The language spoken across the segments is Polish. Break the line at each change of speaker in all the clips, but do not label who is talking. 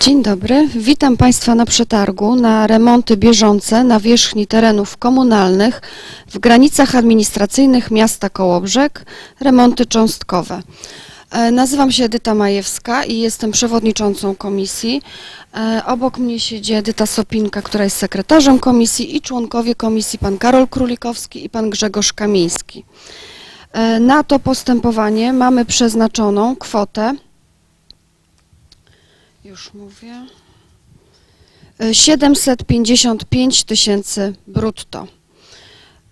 Dzień dobry, witam Państwa na przetargu na remonty bieżące na wierzchni terenów komunalnych w granicach administracyjnych miasta Kołobrzeg, remonty cząstkowe. E, Nazywam się Edyta Majewska i jestem przewodniczącą komisji. E, Obok mnie siedzi Edyta Sopinka, która jest sekretarzem komisji i członkowie komisji pan Karol Królikowski i pan Grzegorz Kamiński. E, Na to postępowanie mamy przeznaczoną kwotę już mówię. Y, 755 tysięcy brutto.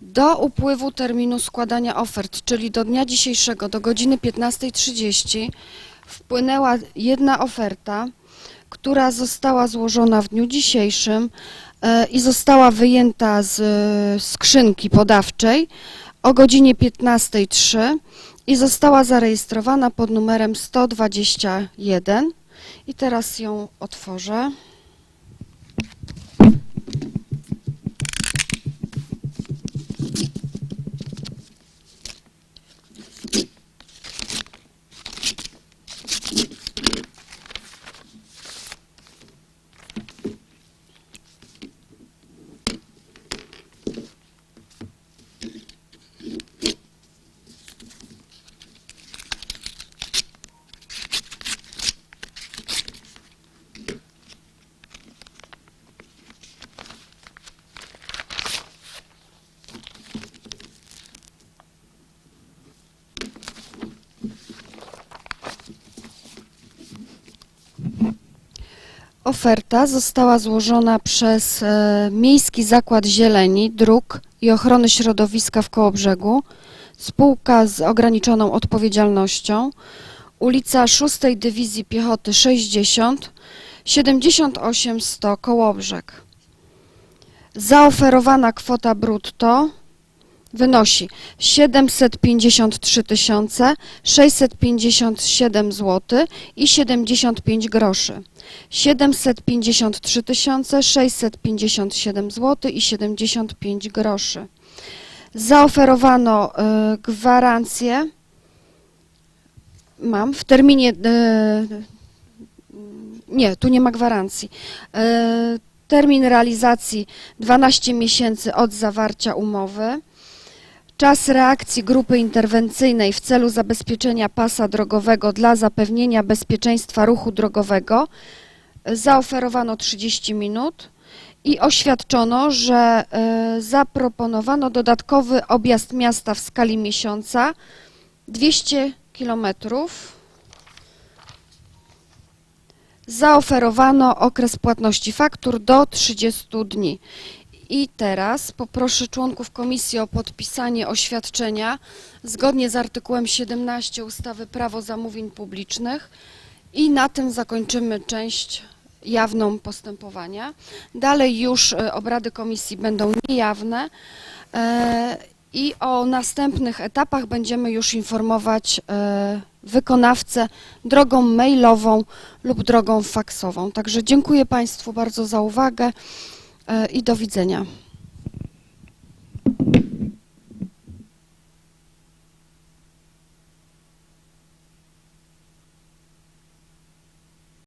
Do upływu terminu składania ofert, czyli do dnia dzisiejszego, do godziny 15.30, wpłynęła jedna oferta, która została złożona w dniu dzisiejszym e, i została wyjęta z e, skrzynki podawczej o godzinie 15.03 i została zarejestrowana pod numerem 121. I teraz ją otworzę. Oferta została złożona przez e, Miejski Zakład Zieleni, Dróg i Ochrony Środowiska w Kołobrzegu, spółka z ograniczoną odpowiedzialnością, ulica 6 Dywizji Piechoty 60, 78 Kołobrzeg. Zaoferowana kwota brutto wynosi 753 657 zł i 75 groszy. 753 657 zł i 75 groszy. Zaoferowano y, gwarancję, mam, w terminie, y, nie, tu nie ma gwarancji. Y, termin realizacji 12 miesięcy od zawarcia umowy. Czas reakcji grupy interwencyjnej w celu zabezpieczenia pasa drogowego dla zapewnienia bezpieczeństwa ruchu drogowego zaoferowano 30 minut i oświadczono, że e, zaproponowano dodatkowy objazd miasta w skali miesiąca 200 kilometrów. Zaoferowano okres płatności faktur do 30 dni. I teraz poproszę członków komisji o podpisanie oświadczenia zgodnie z artykułem 17 ustawy Prawo zamówień publicznych i na tym zakończymy część jawną postępowania. Dalej już e, obrady komisji będą niejawne e, i o następnych etapach będziemy już informować e, wykonawcę drogą mailową lub drogą faksową. Także dziękuję Państwu bardzo za uwagę i do widzenia.